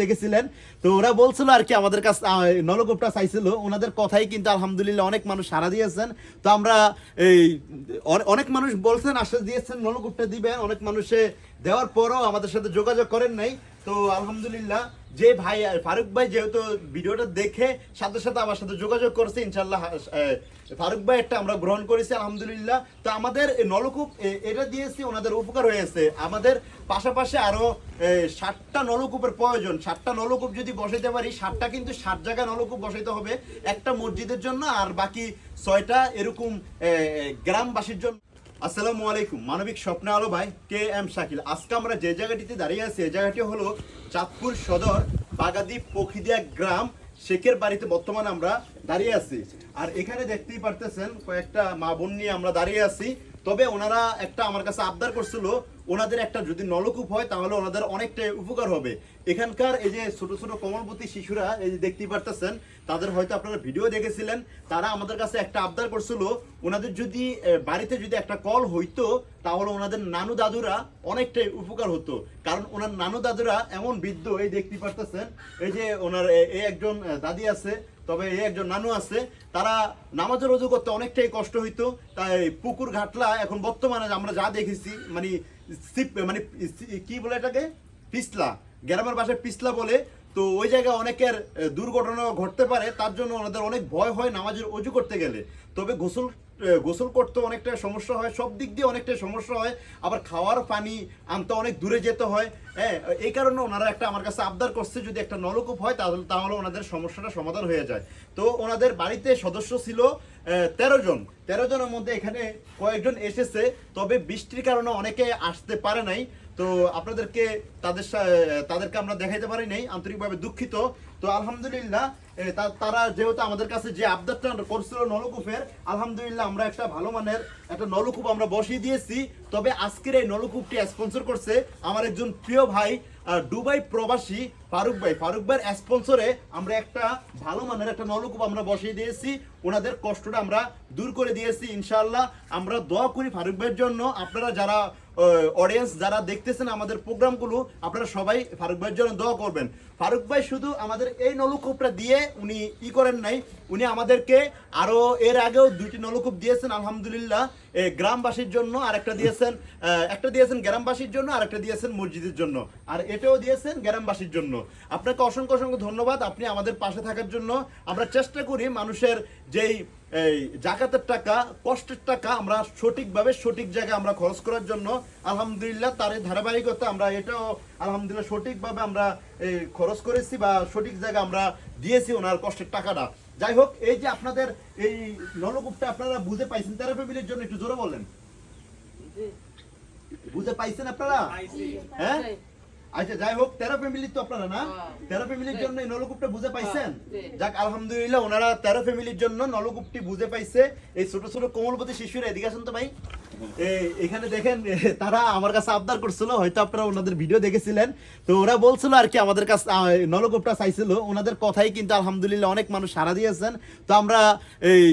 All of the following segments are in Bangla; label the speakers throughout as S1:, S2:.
S1: দেখেছিলেন। তো ওরা বলছিল আর কি, আমাদের কাছে নলকূপটা চাইছিল। ওনাদের কথাই কিন্তু আলহামদুলিল্লাহ অনেক মানুষ দিয়েছেন। তো আমরা এই অনেক মানুষ বলছেন দিয়েছেন, নলকূপটা দিবেন। অনেক দেওয়ার পরও আমাদের সাথে যোগাযোগ করেন নাই। তো আলহামদুলিল্লাহ, যে ভাই ফারুক ভাই যেহেতু ভিডিওটা দেখে সাথে সাথে আমার সাথে যোগাযোগ করছে ইনশাল্লাহ ফারুক ভাই একটা আমরা গ্রহণ করেছি, আলহামদুলিল্লাহ। তো আমাদের নলকূপ এটা দিয়েছি, ওনাদের উপকার হয়েছে। আমাদের পাশাপাশি আরও ষাটটা নলকূপের প্রয়োজন। ষাটটা নলকূপ যদি বসাইতে পারি ষাটটা কিন্তু ষাট জায়গায় নলকূপ বসাইতে হবে, একটা মসজিদের জন্য, আর বাকি ছয়টা এরকম গ্রামবাসীর জন্য। আসসালামু আলাইকুম, মানবিক স্বপ্নে আলো ভাই কে এম শাকিল। আজকে আমরা যে জায়গাটিতে দাঁড়িয়ে আছি এই জায়গাটি হলো চাঁদপুর সদর বাগাদি পখিদিয়া গ্রাম, শেখের বাড়িতে বর্তমানে আমরা দাঁড়িয়ে আছি। আর এখানে দেখতেই পারতেছেন, কয়েকটা মা বোন নিয়ে আমরা দাঁড়িয়ে আছি। তবে ওনারা একটা আমার কাছে আবদার করছিল ওনাদের একটা যদি নলকূপ হয়, তাহলে ওনাদের অনেকটা উপকার হবে। এখানকার এই যে ছোট ছোট কমলপতি শিশুরা, এই যে দেখতেই পারতেছেন, তাদের হয়তো আপনারা ভিডিও দেখেছিলেন, তারা আমাদের কাছে একটা আবদার করছিল, ওনাদের যদি বাড়িতে যদি একটা কল হইতো, তাহলে ওনাদের নানু দাদুরা অনেকটাই উপকার হতো। কারণ ওনার নানু দাদুরা এমন বৃদ্ধ, এই দেখতেই পারতেছেন, এই যে ওনার এই একজন দাদি আছে, তবে এই একজন নানু আছে, তারা নামাজের রজু করতে অনেকটাই কষ্ট হইতো, তাই পুকুর ঘাটলা এখন বর্তমানে আমরা যা দেখেছি মানে সিপ- মানে কি বলে এটাকে? পিছলা। গ্রামের বাসায় পিছলা বলে। তো ওই জায়গায় অনেকের দুর্ঘটনা ঘটতে পারে, তার জন্য ওনাদের অনেক ভয় হয় নামাজের অজু করতে গেলে। তবে গোসল গোসল করতে অনেকটা সমস্যা হয়, সব দিক দিয়ে অনেকটা সমস্যা হয়। আবার খাওয়ার পানি আনতে অনেক দূরে যেতে হয়। হ্যাঁ এই কারণে ওনারা একটা আমার কাছে আবদার করছে, যদি একটা নলকূপ হয়, তাহলে তাহলে ওনাদের সমস্যাটা সমাধান হয়ে যায়। তো ওনাদের বাড়িতে সদস্য ছিল তেরো জন। তেরো জনের মধ্যে এখানে কয়েকজন এসেছে, তবে বৃষ্টির কারণে অনেকে আসতে পারে নাই। তো আপনাদেরকে তাদের তাদেরকে আমরা দেখাইতে পারি নাই, আন্তরিকভাবে দুঃখিত। তো আলহামদুলিল্লাহ তারা যেহেতু আমাদের কাছে যে আবদারটা করছিল নলকূপের, আলহামদুলিল্লাহ আমরা একটা ভালো মানের একটা নলকূপ আমরা বসিয়ে দিয়েছি। তবে আজকের এই নলকূপটি স্পন্সর করছে আমার একজন প্রিয় ভাই দুবাই প্রবাসী ফারুক ভাই। ফারুক ভাইয়ের স্পন্সরে আমরা একটা ভালো মানের একটা নলকূপ আমরা বসিয়ে দিয়েছি। ওনাদের কষ্টটা আমরা দূর করে দিয়েছি, ইনশাআল্লাহ। আমরা দোয়া করি ফারুক ভাইয়ের জন্য। আপনারা যারা অডিয়েন্স যারা দেখতেছেন আমাদের প্রোগ্রামগুলো, আপনারা সবাই ফারুক ভাইয়ের জন্য দোয়া করবেন। ফারুক ভাই শুধু আমাদের এই নলকূপটা দিয়ে উনি ই করেন নাই, উনি আমাদেরকে আরও এর আগেও দুইটি নলকূপ দিয়েছেন, আলহামদুলিল্লাহ। গ্রামবাসীর জন্য আর একটা দিয়েছেন একটা দিয়েছেন গ্রামবাসীর জন্য আর একটা দিয়েছেন মসজিদের জন্য। আর এটাও দিয়েছেন গ্রামবাসীর জন্য। আপনাকে অসংখ্য অসংখ্য ধন্যবাদ, আপনি আমাদের পাশে থাকার জন্য। আমরা চেষ্টা করি মানুষের যেই, এই, জাকাতের টাকা, কষ্টের টাকা আমরা সঠিকভাবে, সঠিক জায়গায় আমরা খরচ করার জন্য, আলহামদুলিল্লাহ তার এই ধারাবাহিকতা আমরা এটাও আলহামদুলিল্লাহ সঠিকভাবে আমরা, এই, খরচ করেছি বা সঠিক জায়গায় আমরা দিয়েছি ওনার কষ্টের টাকাটা। যাই হোক এই যে আপনাদের এই নলকূপটা আপনারা বুঝে পাইছেন তেরো ফ্যামিলির জন্য একটু জোরে বলেন। বুঝে পাইছেন আপনারা? হ্যাঁ? আচ্ছা যাই হোক তেরো ফ্যামিলি তো আপনারা না? তেরো ফ্যামিলির জন্য এই নলকূপটা বুঝে পাইছেন? যাক আলহামদুলিল্লাহ ওনারা তেরো ফ্যামিলির জন্য নলকূপটি বুঝে পাইছে। এই ছোট ছোট কোমলপতি শিশুরা এদিকে আসেন তো ভাই। এখানে দেখেন তারা আমার কাছে আবদার করছিল, হয়তো আপনারা ওনাদের ভিডিও দেখেছিলেন। তো ওরা বলছিল আর কি, আমাদের কাছে নলকূপটা চাইছিল। ওনাদের কথাই কিন্তু আলহামদুলিল্লাহ অনেক মানুষ সাড়া দিয়েছেন। তো আমরা এই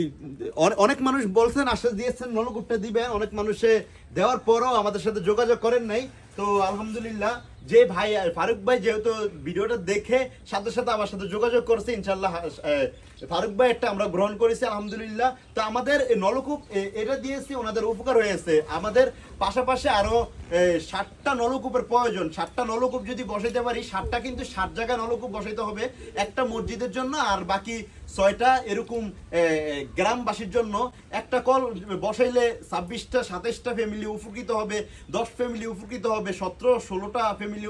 S1: অনেক মানুষ বলছেন, আশ্বাস দিয়েছেন, নলকূপটা দিবেন। অনেক মানুষে দেওয়ার পরও আমাদের সাথে যোগাযোগ করেন নাই। তো আলহামদুলিল্লাহ যে ভাই ফারুক ভাই যেহেতু ভিডিওটা দেখে সাথে সাথে আমার সাথে যোগাযোগ করছে ইনশাল্লাহ ফারুক ভাই একটা আমরা গ্রহণ করেছি আলহামদুলিল্লাহ। তো আমাদের নলকূপ এটা দিয়েছি ওনাদের উপকার হয়েছে। আমাদের পাশাপাশি আরও এ, ষাটটা নলকূপের প্রয়োজন। ষাটটা নলকূপ যদি বসাইতে পারি ষাটটা কিন্তু ষাট জায়গায় নলকূপ বসাইতে হবে, একটা মসজিদের জন্য আর বাকি ছয়টা এরকম গ্রামবাসীর জন্য। একটা কল বসাইলে ছাব্বিশটা, সাতাইশটা ফ্যামিলি উপকৃত হবে, দশ ফ্যামিলি উপকৃত হবে, সতেরো, ষোলোটা ফ্যামিলি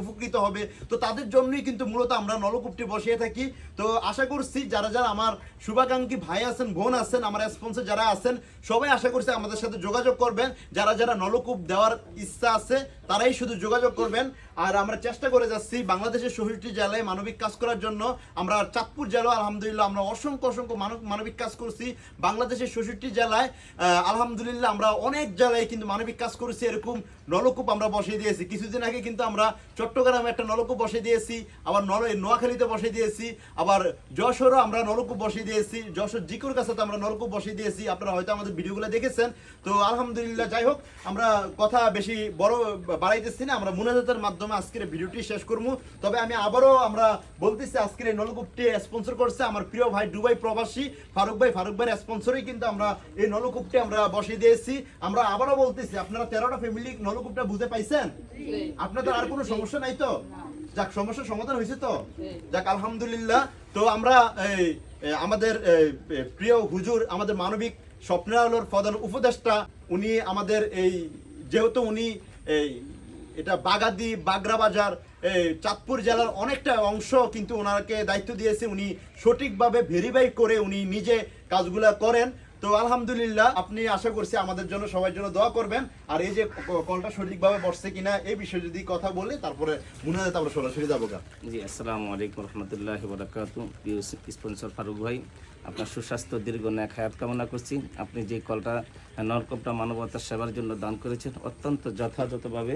S1: উপকৃত হবে। তো তাদের জন্যই কিন্তু মূলত আমরা নলকূপটি বসিয়ে থাকি। তো আশা করছি যারা যারা আমার শুভাকাঙ্ক্ষী ভাই আছেন, বোন আছেন, আমার স্পন্সর যারা আছেন, সবাই আশা করছি আমাদের সাথে যোগাযোগ করবেন। যারা যারা নলকূপ দেওয়ার ইচ্ছা আছে তারাই শুধু যোগাযোগ করবেন। আর আমরা চেষ্টা করে যাচ্ছি বাংলাদেশের শহীদটি জেলায় মানবিক কাজ করার জন্য। আমরা চাঁদপুর জেলা আলহামদুলিল্লাহ আমরা অসংখ্য অসংখ্য মানব- মানবিক কাজ করছি। বাংলাদেশের ষষ্ঠটি জেলায় আলহামদুলিল্লাহ আমরা অনেক জেলায় কিন্তু মানবিক কাজ করেছি, এরকম নলকূপ আমরা বসিয়ে দিয়েছি। কিছুদিন আগে কিন্তু আমরা চট্টগ্রামে একটা নলকূপ বসিয়ে দিয়েছি, আবার নল নোয়াখালীতে বসিয়ে দিয়েছি, আবার যশোরও আমরা নলকূপ বসিয়ে দিয়েছি, যশোর জিকুর কাছে তো আমরা নলকূপ বসিয়ে দিয়েছি। আপনারা হয়তো আমাদের ভিডিওগুলো দেখেছেন। তো আলহামদুলিল্লাহ, যাই হোক, আমরা কথা বেশি বড় বাড়াইতেছি না, আমরা মুনাজাতের মাধ্যমে আজকের ভিডিওটি শেষ করব। তবে আমি আবারও আমরা বলতেছি আজকের এই নলকূপটি স্পন্সর করছে আমার প্রিয় ভাই দুবাই প্রবাসী ফারুক ভাই। ফারুক ভাইয়ের স্পন্সরেই কিন্তু আমরা এই নলকূপটি আমরা বসিয়ে দিয়েছি। আমরা আবারও বলতেছি আপনারা তেরোটা ফ্যামিলি নলকূপটা বুঝে পাইছেন? আপনাদের আর কোনো সমস্যা নাই তো? যাক সমস্যার সমাধান হয়েছে তো? যাক আলহামদুলিল্লাহ। তো আমরা এই আমাদের প্রিয় হুজুর আমাদের মানবিক স্বপ্নের আলোর প্রধান উপদেষ্টা উনি আমাদের এই যেহেতু উনি এই এটা বাগাদি বাগরা বাজার চাঁদপুর জেলার অনেকটা অংশ কিন্তু ওনাকে দায়িত্ব দিয়েছে। উনি সঠিকভাবে ভেরিফাই করে উনি নিজে কাজগুলা করেন। তো আলহামদুলিল্লাহ, আপনি আশা করছি আমাদের জন্য সবার জন্য দোয়া করবেন। আর এই যে কলটা সঠিকভাবে বসছে কিনা এই বিষয়ে যদি কথা বলে, তারপরে মনে হয় আমরা সরাসরি যাব
S2: জি, আসসালামু আলাইকুম রহমতুল্লাহ বরাকাত স্পন্সর ফারুক ভাই, আপনার সুস্বাস্থ্য, দীর্ঘ ন্যাক হায়াত কামনা করছি। আপনি যে কলটা নরকপটা মানবতার সেবার জন্য দান করেছেন, অত্যন্ত যথাযথভাবে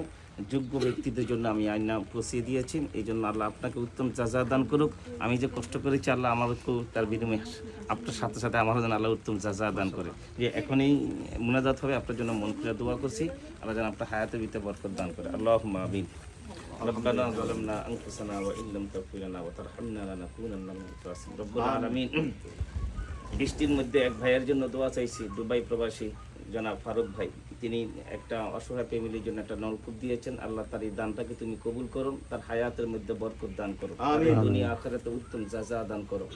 S2: যোগ্য ব্যক্তিদের জন্য আমি আইনা পৌঁছিয়ে দিয়েছি এই জন্য আল্লাহ আপনাকে উত্তম যাজা দান করুক আমি যে কষ্ট করেছি আল্লাহ আমাকেও তার বিনিময়ে আপনার সাথে সাথে আমারও যেন আল্লাহ উত্তম যাজা দান করে যে এখনই মুনাজাত হবে আপনার জন্য মন খুলে দোয়া করছি আল্লাহ যেন আপনার হায়াতের ভিতরে বরকত দান করে আল্লাহ আমিন ربنا ظلمنا انفسنا وان لم تغفر لنا وترحمنا لنكونن من الخاسرين ربنا العالمين বৃষ্টির মধ্যে এক ভাইয়ের জন্য দোয়া চাইছি দুবাই প্রবাসী জনাব ফারুক ভাই তিনি একটা অসহায় ফ্যামিলির জন্য একটা নলকূপ দিয়েছেন। আল্লাহ তার এই দানটাকে তুমি কবুল করো তার হায়াতের মধ্যে বরকত দান করো দুনিয়া আখেরাতে উত্তম যাজা দান করো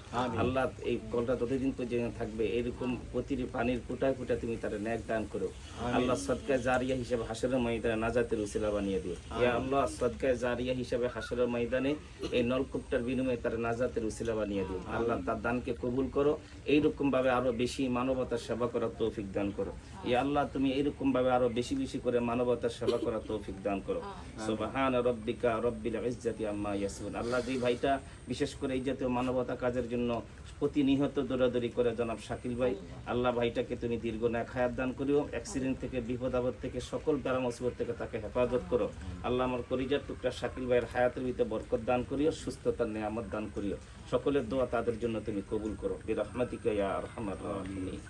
S2: আল্লাহ এই কলটা ততদিন পর্যন্ত থাকবে এরকম প্রতিটি পানির ফুটায় ফুটায় তুমি তার ন্যাক দান করো আল্লাহ সদকায় জারিয়া হিসেবে হাসরের ময়দানে নাজাতের উসিলা বানিয়ে দিও। ইয়া আল্লাহ সদকায় জারিয়া হিসেবে হাসরের ময়দানে এই নলকূপটার বিনিময়ে তার নাজাতের উসিলা বানিয়ে দিও। আল্লাহ তার দানকে কবুল করো। এইরকম ভাবে আরও বেশি মানবতার সেবা করার তৌফিক দান করো। ইয়া আল্লাহ তুমি এইরকম ভাবে আরও বেশি বেশি করে মানবতার সেবা করার তৌফিক দান করো। সুবহান রব্বিকা রব্বিল ইজ্জাতি আম্মা ইয়াসিফুন। আল্লাহ যে ভাইটা বিশেষ করে এই জাতীয় মানবতা কাজের জন্য প্রতিনিহত দৌড়াদৌড়ি করে জনাব শাকিল ভাই আল্লাহ ভাইটাকে তুমি দীর্ঘ ন্যাক হায়াত দান করিও অ্যাক্সিডেন্ট থেকে বিপদ আপদ থেকে সকল প্যারা মুসিবত থেকে তাকে হেফাজত করো। আল্লাহ আমার করিজার টুকরা শাকিল ভাইয়ের হায়াতের ভিতরে বরকত দান করিও সুস্থতার নিয়ামত দান করিও। সকলের দোয়া তাদের জন্য তুমি কবুল করো। বিরহমাতিকা ইয়া আরহামার রাহিমিন।